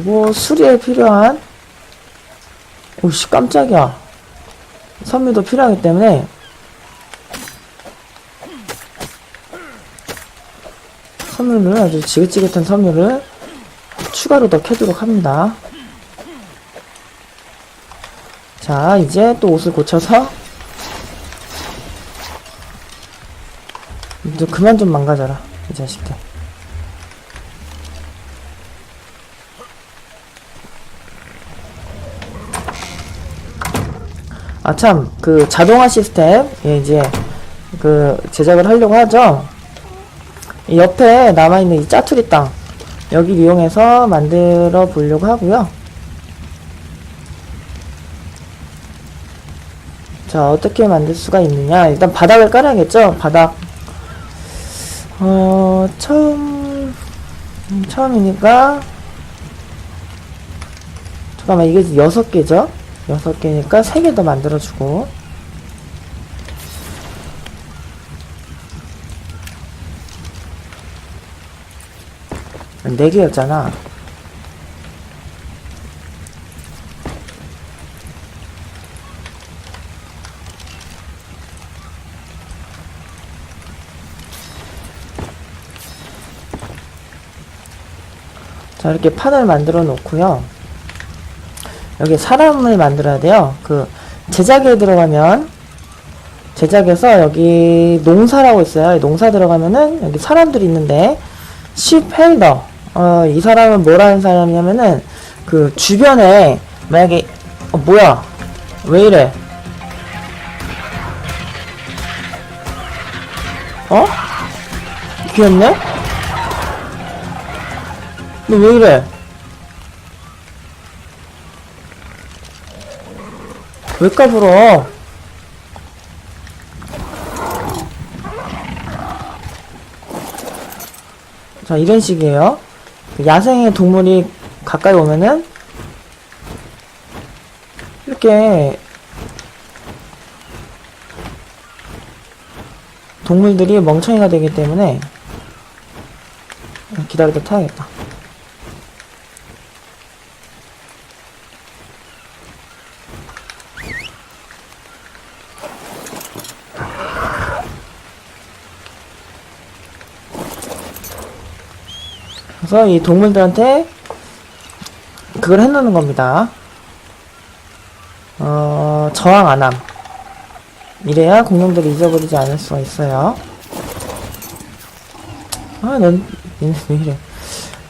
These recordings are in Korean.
그리고 수리에 필요한 오씨 깜짝이야 선물도 필요하기 때문에 선물을 아주 지긋지긋한 선물을 추가로 더 캐도록 합니다. 자, 이제 또 옷을 고쳐서 너 그만 좀 망가져라, 이 자식들. 아, 참, 그 자동화 시스템, 예, 이제 그 제작을 하려고 하죠. 이 옆에 남아있는 이 짜투리 땅, 여기 이용해서 만들어 보려고 하고요. 자, 어떻게 만들 수가 있느냐. 일단 바닥을 깔아야겠죠? 바닥. 어, 처음, 음, 처음이니까. 잠깐만, 이게 여섯 개죠? 여섯 개니까 세개더 만들어주고. 네 개였잖아. 자, 이렇게 판을 만들어 놓고요. 여기 사람을 만들어야 돼요. 그, 제작에 들어가면, 제작에서 여기 농사라고 있어요. 이 농사 들어가면은 여기 사람들이 있는데, 쉽헬더. 어, 이 사람은 뭐라는 사람이냐면은, 그, 주변에, 만약에, 어, 뭐야. 왜 이래? 어? 귀엽네? 너 왜 이래? 왜 까불어? 자, 이런 식이에요. 야생의 동물이 가까이 오면은, 이렇게, 동물들이 멍청이가 되기 때문에, 기다리다 타야겠다. 그래서 이 동물들한테 그걸 해놓는 겁니다. 어, 저항 안 함. 이래야 공룡들이 잊어버리지 않을 수가 있어요. 아, 넌, 얘네 왜 이래.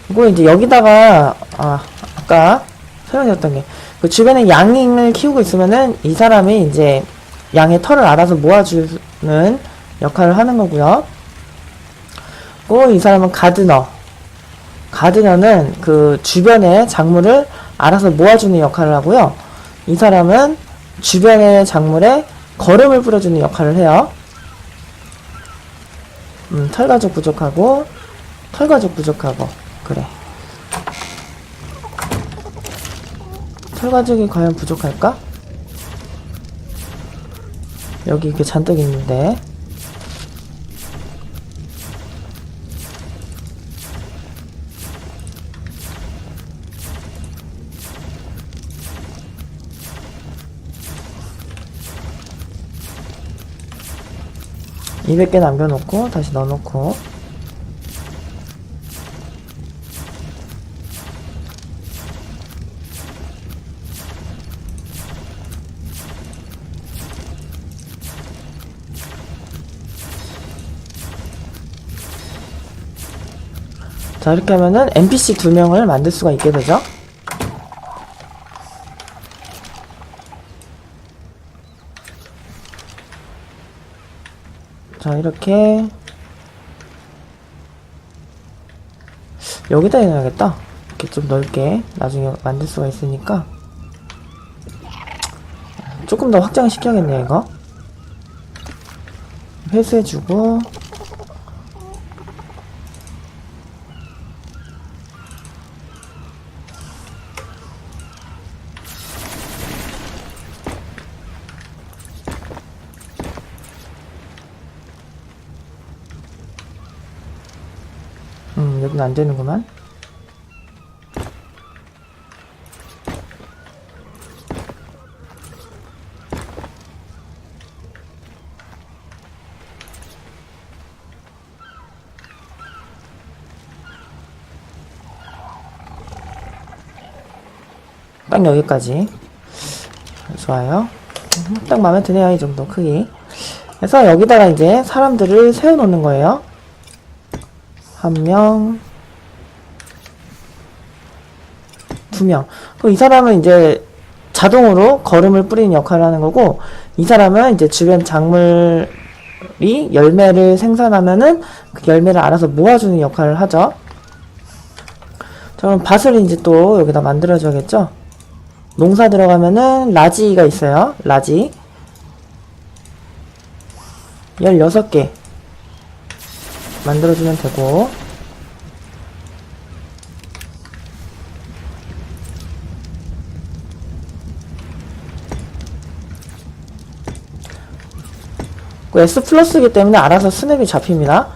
그리고 이제 여기다가, 아, 아까 설명드렸던 게, 그 주변에 양을 키우고 있으면은 이 사람이 이제 양의 털을 알아서 모아주는 역할을 하는 거고요. 또이 사람은 가드너. 가드너는 그 주변의 작물을 알아서 모아주는 역할을 하고요. 이 사람은 주변의 작물에 거름을 뿌려주는 역할을 해요. 음, 털가죽 부족하고, 털가죽 부족하고, 그래. 털가죽이 과연 부족할까? 여기 이렇게 잔뜩 있는데. (200개) 남겨놓고 다시 넣어놓고. 자 이렇게 하면은 NPC 두 명을 만들 수가 있게 되죠 자 이렇게. 여기다 해놔야겠다. 이렇게 좀 넓게 나중에 만들 수가 있으니까. 조금 더 확장을 시켜야겠네 이거. 회수해주고 음, 여긴 안 되는구만. 딱 여기까지. 좋아요. 딱 마음에 드네요 이 정도 크기. 그래서 여기다가 이제 사람들을 세워놓는 거예요. 한 명, 두 명. 그럼 이 사람은 이제 자동으로 걸음을 뿌리는 역할을 하는 거고, 이 사람은 이제 주변 작물이 열매를 생산하면은 그 열매를 알아서 모아주는 역할을 하죠. 자, 그럼 밭을 이제 또 여기다 만들어줘야겠죠? 농사 들어가면은 라지가 있어요. 라지. 16개 만들어주면 되고 그 S 플러스이기 때문에 알아서 스냅이 잡힙니다.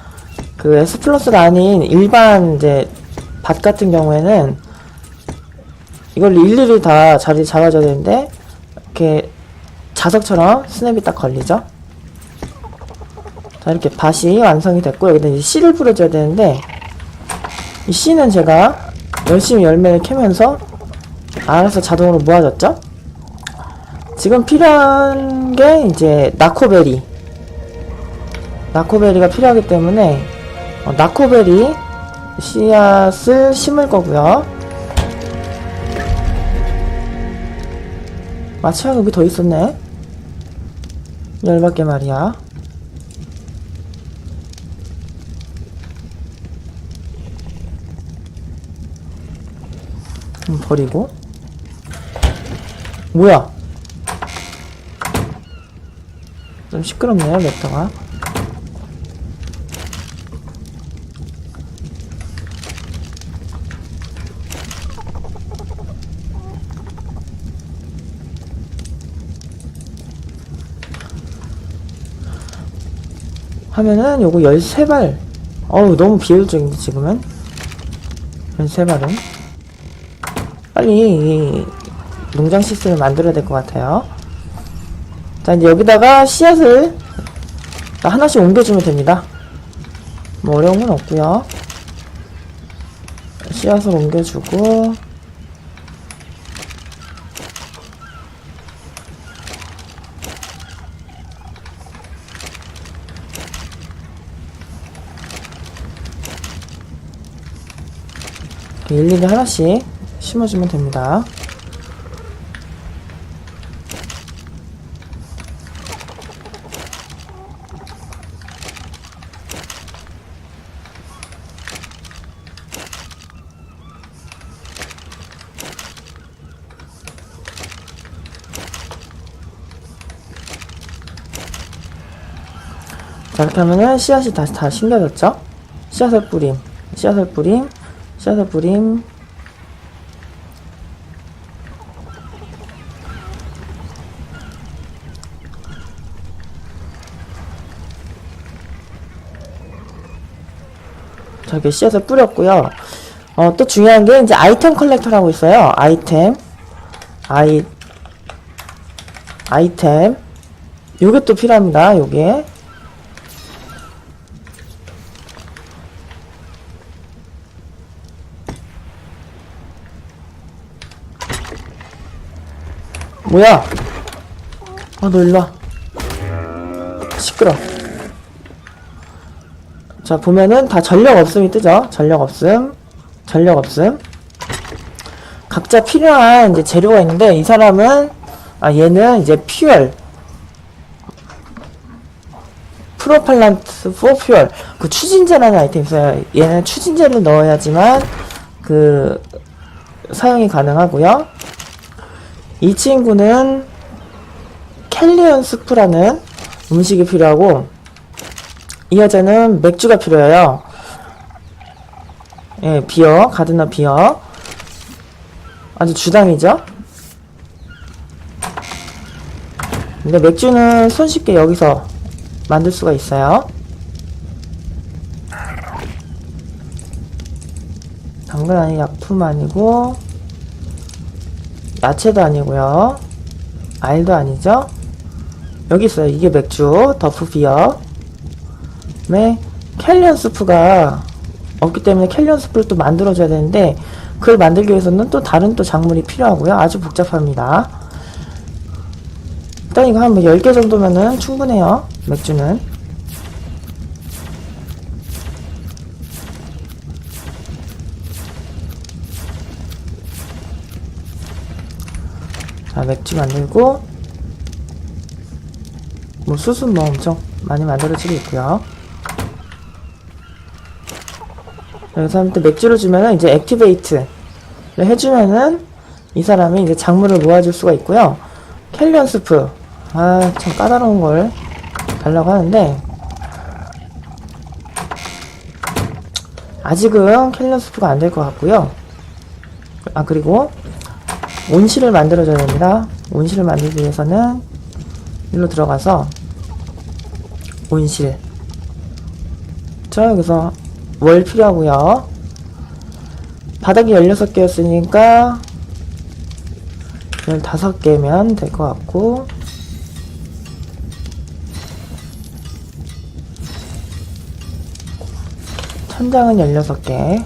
그 S 플러스가 아닌 일반 이제 밭 같은 경우에는 이걸 일일이 다 자리 잡아줘야 되는데 이렇게 자석처럼 스냅이 딱 걸리죠. 자 이렇게 밭이 완성이 됐고 여기다 이제 씨를 뿌려줘야 되는데 이 씨는 제가 열심히 열매를 캐면서 알아서 자동으로 모아졌죠. 지금 필요한 게 이제 나코베리 나코베리가 필요하기 때문에 어, 나코베리 씨앗을 심을 거고요. 마취가 여기 더 있었네. 열받게 말이야. 음, 버리고. 뭐야? 좀 시끄럽네요, 랩터가. 하면은 요거 13발. 어우, 너무 비효율적인데, 지금은. 13발은. 빨리 이 농장 시스템을 만들어야 될 것 같아요. 자, 이제 여기다가 씨앗을 하나씩 옮겨주면 됩니다. 뭐 어려운 건 없고요. 씨앗을 옮겨주고 일일이 하나씩 심어주면 됩니다. 자, 이렇게 하면은 씨앗이 다시 다 심겨졌죠? 씨앗을 뿌림, 씨앗을 뿌림, 씨앗을 뿌림. 자, 이렇게 씨앗을 뿌렸고요. 어, 또 중요한 게 이제 아이템 컬렉터라고 있어요. 아이템. 아이, 아이템. 요게 또 필요합니다. 요게. 뭐야? 아, 너 일로 와. 시끄러. 자, 보면은 다 전력 없음이 뜨죠? 전력 없음. 전력 없음. 각자 필요한 이제 재료가 있는데, 이 사람은, 아, 얘는 이제 퓨얼. 프로팔란트 포 퓨얼. 그 추진제라는 아이템이 있어요. 얘는 추진제를 넣어야지만, 그, 사용이 가능하고요. 이 친구는 캘리언 스프라는 음식이 필요하고 이 여자는 맥주가 필요해요. 예, 비어, 가드너 비어. 아주 주당이죠? 근데 맥주는 손쉽게 여기서 만들 수가 있어요. 당근 아니 약품 아니고 야채도 아니고요. 알도 아니죠? 여기 있어요. 이게 맥주, 더프 비어. 네, 캘리언 스프가 없기 때문에 캘리언 스프를 또 만들어줘야 되는데 그걸 만들기 위해서는 또 다른 또 작물이 필요하고요. 아주 복잡합니다. 일단 이거 한 10개 정도면은 충분해요. 맥주는. 자, 맥주 만들고, 뭐, 숯은 뭐 엄청 많이 만들어지고 있고요. 여기서 한테 맥주를 주면은 이제 액티베이트를 해주면은 이 사람이 이제 작물을 모아줄 수가 있고요. 캘리언 스프. 아, 참 까다로운 걸 달라고 하는데, 아직은 캘리언 스프가 안 될 것 같고요. 아, 그리고 온실을 만들어줘야 됩니다. 온실을 만들기 위해서는 일로 들어가서 온실. 자, 여기서 월 필요하고요. 바닥이 16개였으니까 15개면 될 것 같고 천장은 16개